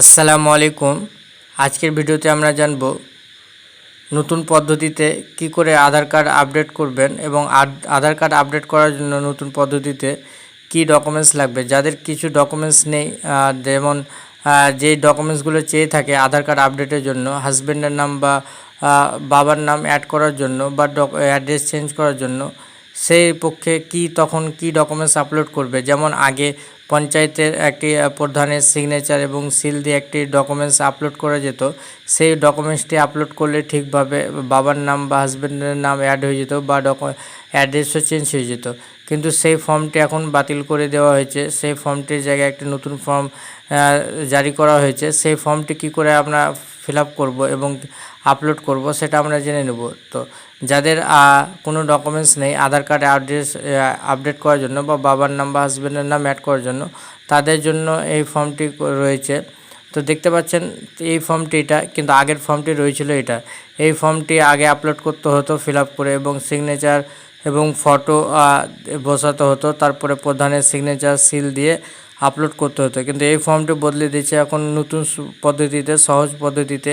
আসসালামু আলাইকুম। আজকের ভিডিওতে আমরা জানব নতুন পদ্ধতিতে কি করে আধার কার্ড আপডেট করবেন এবং আধার কার্ড আপডেট করার জন্য নতুন পদ্ধতিতে কি ডকুমেন্টস লাগবে। যাদের কিছু ডকুমেন্টস নেই যেমন যে ডকুমেন্টসগুলো চেয়ে থাকে আধার কার্ড আপডেটের জন্য হাজব্যান্ডের নাম বা বাবার নাম অ্যাড করার জন্য বা অ্যাড্রেস চেঞ্জ করার জন্য, সেই পক্ষে কি, তখন কি ডকুমেন্টস আপলোড করবে? যেমন, আগে পঞ্চায়েতের একটি প্রধানের সিগনেচার এবং সিল দিয়ে একটি ডকুমেন্টস আপলোড করা যেত। সেই ডকুমেন্টসটি আপলোড করলে ঠিকভাবে বাবার নাম বা হাজব্যান্ডের নাম অ্যাড হয়ে যেত বা ডকু অ্যাড্রেসও চেঞ্জ হয়ে যেত। কিন্তু সেই ফর্মটি এখন বাতিল করে দেওয়া হয়েছে। সেই ফর্মটির জায়গায় একটি নতুন ফর্ম জারি করা হয়েছে। সেই ফর্মটি কি করে আমরা ফিল আপ করব এবং আপলোড করব, সেটা আমরা জেনে নেব। তো যাদের কোনো ডকুমেন্টস নেই, আধার কার্ড অ্যাড্রেস আপডেট করার জন্য বা বাবার নাম বা হাজব্যান্ডের নাম অ্যাড করার জন্য, তাদের জন্য এই ফর্মটি রয়েছে। তো দেখতে পাচ্ছেন, এই ফর্মটি এটা, কিন্তু আগের ফর্মটি রয়েছিল এটা। এই ফর্মটি আগে আপলোড করতে হতো ফিল আপ করে এবং সিগনেচার এবং ফটো বসাতে হতো। তারপরে প্রধানের সিগনেচার সিল দিয়ে আপলোড করতে হতো। কিন্তু এই ফর্মটি বদলে দিয়েছে এখন নতুন পদ্ধতিতে, সহজ পদ্ধতিতে।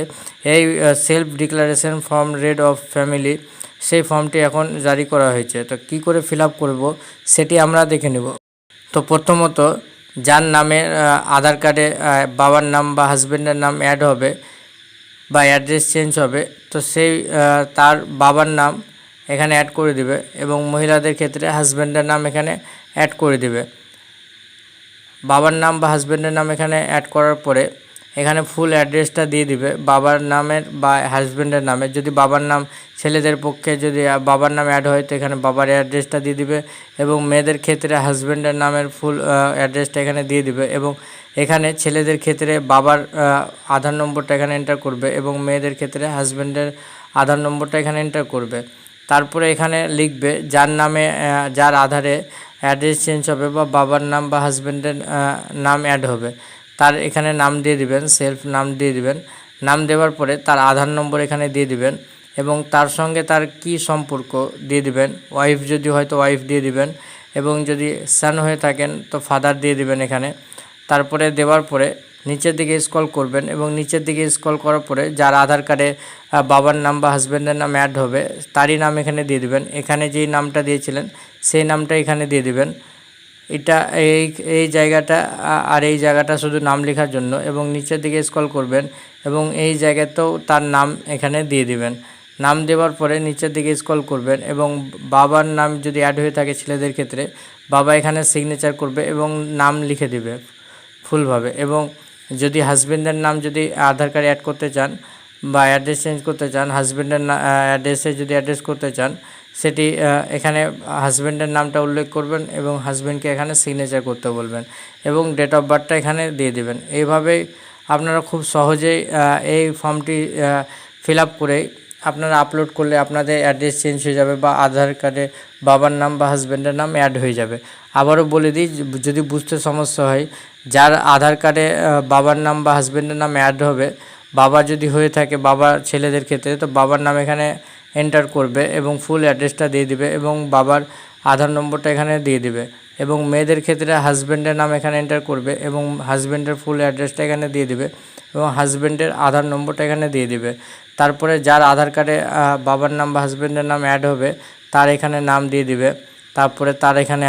এই self declaration form head of family সেই ফর্মটি এখন জারি করা হয়েছে। তো কি করে ফিল আপ করব, সেটি আমরা দেখে নেব। তো প্রথমত, যার নামে আধার কার্ডে বাবার নাম বা হাজব্যান্ডের নাম অ্যাড হবে বা অ্যাড্রেস চেঞ্জ হবে, তো সেই তার বাবার নাম এখানে অ্যাড করে দিবে এবং মহিলাদের ক্ষেত্রে হাজব্যান্ডের নাম এখানে অ্যাড করে দিবে। বাবার নাম বা হাজব্যান্ডের নাম এখানে অ্যাড করার পরে এখানে ফুল অ্যাড্রেসটা দিয়ে দিবে। বাবার নামের বা হাজব্যান্ডের নামে। যদি বাবার নাম ছেলেদের পক্ষে যদি বাবার নাম অ্যাড হয়, তো এখানে বাবার অ্যাড্রেসটা দিয়ে দিবে এবং মেয়েদের ক্ষেত্রে হাজব্যান্ডের নামের ফুল অ্যাড্রেসটা এখানে দিয়ে দিবে এবং এখানে ছেলেদের ক্ষেত্রে বাবার আধার নম্বরটা এখানে এন্টার করবে এবং মেয়েদের ক্ষেত্রে হাজব্যান্ডের আধার নম্বরটা এখানে এন্টার করবে। তারপরে এখানে লিখবে যার নামে যার আধারে অ্যাড্রেস চেঞ্জ হবে বা বাবার নাম বা হাজব্যান্ডের নাম অ্যাড হবে, তার এখানে নাম দিয়ে দিবেন সেলফ নাম দিয়ে দিবেন। নাম দেওয়ার পরে তার আধার নম্বর এখানে দিয়ে দিবেন এবং তার সঙ্গে তার কি সম্পর্ক দিয়ে দিবেন। ওয়াইফ যদি হয়তো ওয়াইফ দিয়ে দিবেন এবং যদি সান হয়ে থাকেন তো ফাদার দিয়ে দিবেন এখানে। তারপরে দেওয়ার পরে নিচের দিকে স্ক্রল করবেন এবং নিচের দিকে স্ক্রল করার পরে যার আধার কার্ডে বাবার নাম বা হাজব্যান্ডের নাম অ্যাড হবে, তারই নাম এখানে দিয়ে দিবেন। এখানে যেই নামটা দিয়েছিলেন, সেই নামটা এখানে দিয়ে দিবেন। এটা এই এই জায়গাটা আর এই জায়গাটা শুধু নাম লেখার জন্য এবং নিচের দিকে স্ক্রল করবেন এবং এই জায়গাতেও তার নাম এখানে দিয়ে দিবেন। নাম দেওয়ার পরে নিচের দিকে স্ক্রল করবেন এবং বাবার নাম যদি অ্যাড হয়ে থাকে ছেলেদের ক্ষেত্রে, বাবা এখানে সিগনেচার করবে এবং নাম লিখে দেবে, ফুলভাবে এবং যদি হাজবেন্ডের নাম যদি আধার কার্ডে অ্যাড করতে চান বা অ্যাড্রেস চেঞ্জ করতে চান, হাজবেন্ডের অ্যাড্রেসে যদি অ্যাড্রেস করতে চান, সেটি এখানে হাজবেন্ডের নামটা উল্লেখ করবেন এবং হাজব্যান্ডকে এখানে সিগনেচার করতে বলবেন এবং ডেট অফ বার্থটা এখানে দিয়ে দেবেন। এইভাবেই আপনারা খুব সহজেই এই ফর্মটি ফিল আপ করে আপনারা আপলোড করলে আপনাদের অ্যাড্রেস চেঞ্জ হয়ে যাবে বা আধার কার্ডে বাবার নাম বা হাজব্যান্ডের নাম অ্যাড হয়ে যাবে। আবারও বলে দিই, যদি বুঝতে সমস্যা হয়, যার আধার কার্ডে বাবার নাম বা হাজব্যান্ডের নাম অ্যাড হবে, বাবা যদি হয়ে থাকে বাবা ছেলেদের ক্ষেত্রে, তো বাবার নাম এখানে এন্টার করবে এবং ফুল অ্যাড্রেসটা দিয়ে দিবে এবং বাবার আধার নম্বরটা এখানে দিয়ে দিবে। এবং মেয়েদের ক্ষেত্রে হাজব্যান্ডের নাম এখানে এন্টার করবে এবং হাজব্যান্ডের ফুল অ্যাড্রেসটা এখানে দিয়ে দিবে এবং হাজব্যান্ডের আধার নম্বরটা এখানে দিয়ে দিবে। তারপরে যার আধার কার্ডে বাবার নাম বা হাজব্যান্ডের নাম অ্যাড হবে, তার এখানে নাম দিয়ে দিবে। তারপরে তার এখানে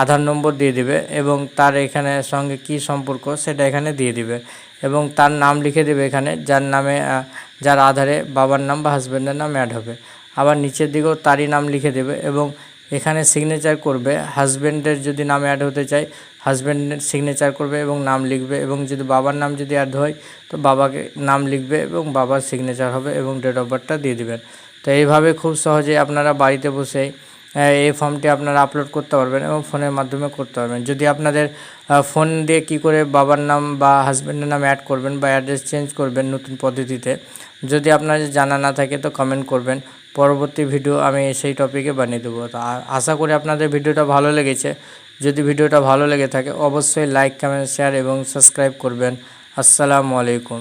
আধার নম্বর দিয়ে দিবে এবং তার এখানে সঙ্গে কি সম্পর্ক সেটা এখানে দিয়ে দিবে। এবং তার নাম লিখে দেবে এখানে, যার নামে যার আধারে বাবার নাম বা হাজব্যান্ডের নাম অ্যাড হবে। আবার নিচের দিকেও তারই নাম লিখে দেবে এবং এখানে সিগনেচার করবে হাজব্যান্ডের যদি নাম অ্যাড হতে চাই হাজব্যান্ডের সিগনেচার করবে এবং নাম লিখবে এবং যদি বাবার নাম যদি অ্যাড হয়, তো বাবাকে নাম লিখবে এবং বাবার সিগনেচার হবে এবং ডেট অফ বার্থটা দিয়ে দেবেন। তো এইভাবে খুব সহজে আপনারা বাড়িতে বসেই এই ফর্মটি আপনারা আপলোড করতে পারবেন এবং ফোনের মাধ্যমে করতে পারবেন। যদি আপনাদের ফোন দিয়ে কি করে বাবার নাম বা হাজব্যান্ডের নাম অ্যাড করবেন বা অ্যাড্রেস চেঞ্জ করবেন নতুন পদ্ধতিতে, যদি আপনাদের জানা না থাকে তো কমেন্ট করবেন। পরবর্তী ভিডিও আমি সেই টপিকে বানিয়ে দেবো। তো আশা করি আপনাদের ভিডিওটা ভালো লেগেছে। যদি ভিডিওটা ভালো লেগে থাকে, অবশ্যই লাইক কমেন্ট শেয়ার এবং সাবস্ক্রাইব করবেন। আসসালামু আলাইকুম।